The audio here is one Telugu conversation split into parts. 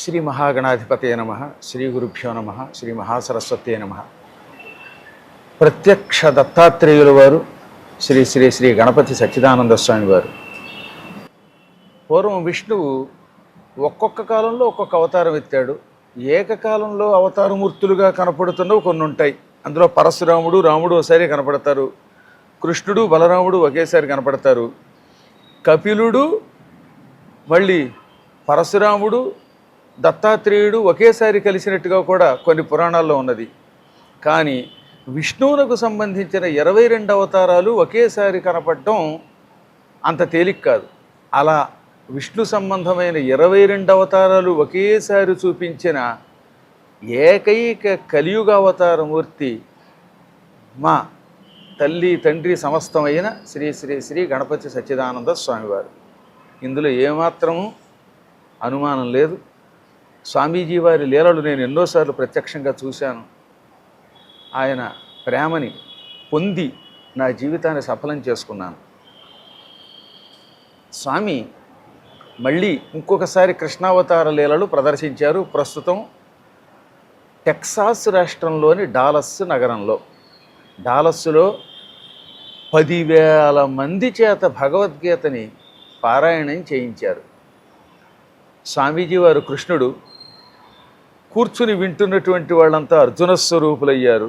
శ్రీ మహాగణాధిపతయ నమ శ్రీ గురుభ్యో నమ శ్రీ మహాసరస్వతే నమ. ప్రత్యక్ష దత్తాత్రేయుల వారు శ్రీ శ్రీ శ్రీ గణపతి సచ్చిదానంద స్వామి వారు. పూర్వం విష్ణువు ఒక్కొక్క కాలంలో ఒక్కొక్క అవతారం ఎత్తాడు. ఏకకాలంలో అవతారమూర్తులుగా కనపడుతున్నవి కొన్ని ఉంటాయి అందులో పరశురాముడు రాముడు ఒకసారి కనపడతారు. కృష్ణుడు బలరాముడు ఒకేసారి కనపడతారు. కపిలుడు మళ్ళీ పరశురాముడు దత్తాత్రేయుడు ఒకేసారి కలిసినట్టుగా కూడా కొన్ని పురాణాల్లో ఉన్నది. కానీ విష్ణువునకు సంబంధించిన ఇరవై రెండు అవతారాలు ఒకేసారి కనపడటం అంత తేలిక కాదు. అలా విష్ణు సంబంధమైన ఇరవై రెండు అవతారాలు ఒకేసారి చూపించిన ఏకైక కలియుగ అవతారమూర్తి మా తల్లి తండ్రి సమస్తమైన శ్రీ శ్రీ శ్రీ గణపతి సచ్చిదానంద స్వామివారు. ఇందులో ఏమాత్రము అనుమానం లేదు. స్వామీజీ వారి లీలలు నేను ఎన్నోసార్లు ప్రత్యక్షంగా చూశాను. ఆయన ప్రేమని పొంది నా జీవితాన్ని సఫలం చేసుకున్నాను. స్వామి మళ్ళీ ఇంకొకసారి కృష్ణావతార లీలలు ప్రదర్శించారు ప్రస్తుతం టెక్సాస్ రాష్ట్రంలోని డాలస్ నగరంలో. డాలస్సులో పదివేల మంది చేత భగవద్గీతని పారాయణం చేయించారు. స్వామీజీ వారు కృష్ణుడు కూర్చుని వింటున్నటువంటి వాళ్ళంతా అర్జున స్వరూపులయ్యారు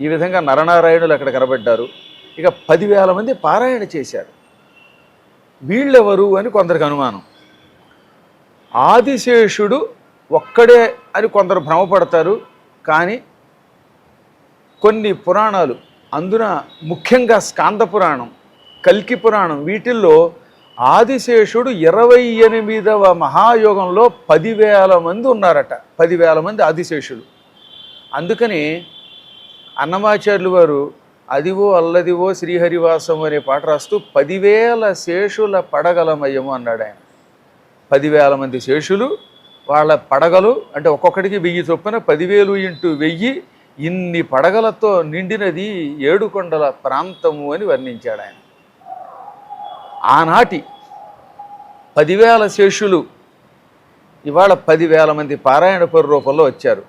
ఈ విధంగా నరనారాయణులు అక్కడ కనబడ్డారు. ఇక పదివేల మంది పారాయణ చేశారు. వీళ్ళెవరు అని కొందరికి అనుమానం. ఆదిశేషుడు ఒక్కడే అని కొందరు భ్రమపడతారు. కానీ కొన్ని పురాణాలు అందున ముఖ్యంగా స్కాంద పురాణం కల్కి పురాణం వీటిల్లో ఆదిశేషుడు ఇరవై ఎనిమిదవ మహాయోగంలో పదివేల మంది ఉన్నారట. పదివేల మంది ఆదిశేషుడు అందుకని అన్నమాచార్యులు వారు అదివో అల్లదివో శ్రీహరివాసం అనే పాట రాస్తూ పదివేల శేషుల పడగలమయ్యము అన్నాడు ఆయన. పదివేల మంది శేషులు వాళ్ళ పడగలు అంటే ఒక్కొక్కడికి వెయ్యి చొప్పున పదివేలు ఇంటూ వెయ్యి ఇన్ని పడగలతో నిండినది ఏడుకొండల ప్రాంతము అని వర్ణించాడు ఆయన. ఆనాటి పదివేల శేషులు ఇవాళ పదివేల మంది పారాయణ పరు రూపంలో వచ్చారు.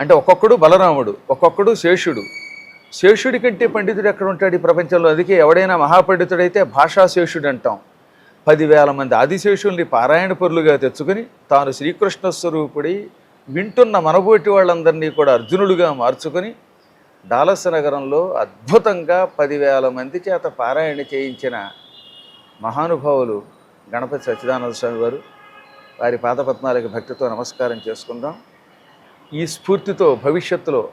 అంటే ఒక్కొక్కడు బలరాముడు ఒక్కొక్కడు శేషుడు. శేషుడి కంటే పండితుడు ఎక్కడ ఉంటాడు ఈ ప్రపంచంలో? అందుకే ఎవడైనా మహాపండితుడైతే భాషా శేషుడు అంటాం. పదివేల మంది ఆదిశేషుల్ని పారాయణ పరులుగా తెచ్చుకుని తాను శ్రీకృష్ణ స్వరూపుడి వింటున్న మనబోటి వాళ్ళందరినీ కూడా అర్జునులుగా మార్చుకొని డాలస్ నగరంలో అద్భుతంగా పదివేల మంది చేత పారాయణ చేయించిన మహానుభావులు గణపతి సచ్చిదానంద స్వామి వారు. వారి పాదపద్మాలకి భక్తితో నమస్కారం చేసుకుందాం. ఈ స్ఫూర్తితో భవిష్యత్తులో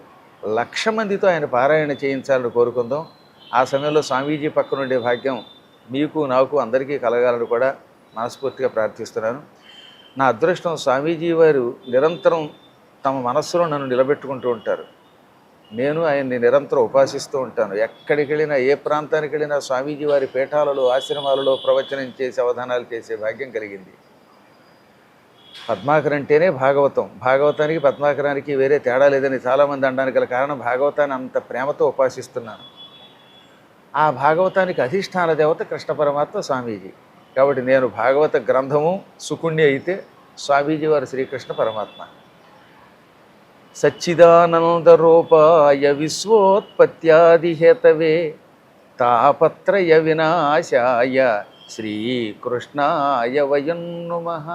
లక్ష మందితో ఆయన పారాయణ చేయించాలని కోరుకుందాం. ఆ సమయంలో స్వామీజీ పక్కన ఉండే భాగ్యం మీకు నాకు అందరికీ కలగాలని కూడా మనస్ఫూర్తిగా ప్రార్థిస్తున్నాను. నా అదృష్టం స్వామీజీ వారు నిరంతరం తమ మనస్సులో నన్ను నిలబెట్టుకుంటూ ఉంటారు. నేను ఆయన్ని నిరంతరం ఉపాసిస్తూ ఉంటాను. ఎక్కడికి వెళ్ళినా ఏ ప్రాంతానికి వెళ్ళినా స్వామీజీ వారి పీఠాలలో ఆశ్రమాలలో ప్రవచనం చేసి అవధానాలు చేసే భాగ్యం కలిగింది. పద్మాకర్ అంటేనే భాగవతం. భాగవతానికి పద్మాకరానికి వేరే తేడా లేదని చాలామంది అనడానికి గల కారణం భాగవతాన్ని అంత ప్రేమతో ఉపాసిస్తున్నాను. ఆ భాగవతానికి అధిష్టాన దేవత కృష్ణ పరమాత్మ స్వామీజీ. కాబట్టి నేను భాగవత గ్రంథము సుకుణ్య అయితే స్వామీజీ వారు శ్రీకృష్ణ పరమాత్మ. సచ్చిదానందరూపాయ విశ్వోత్పత్యాదిహేతవే తాపత్రయ వినాశాయ శ్రీకృష్ణాయ వయం నుమః.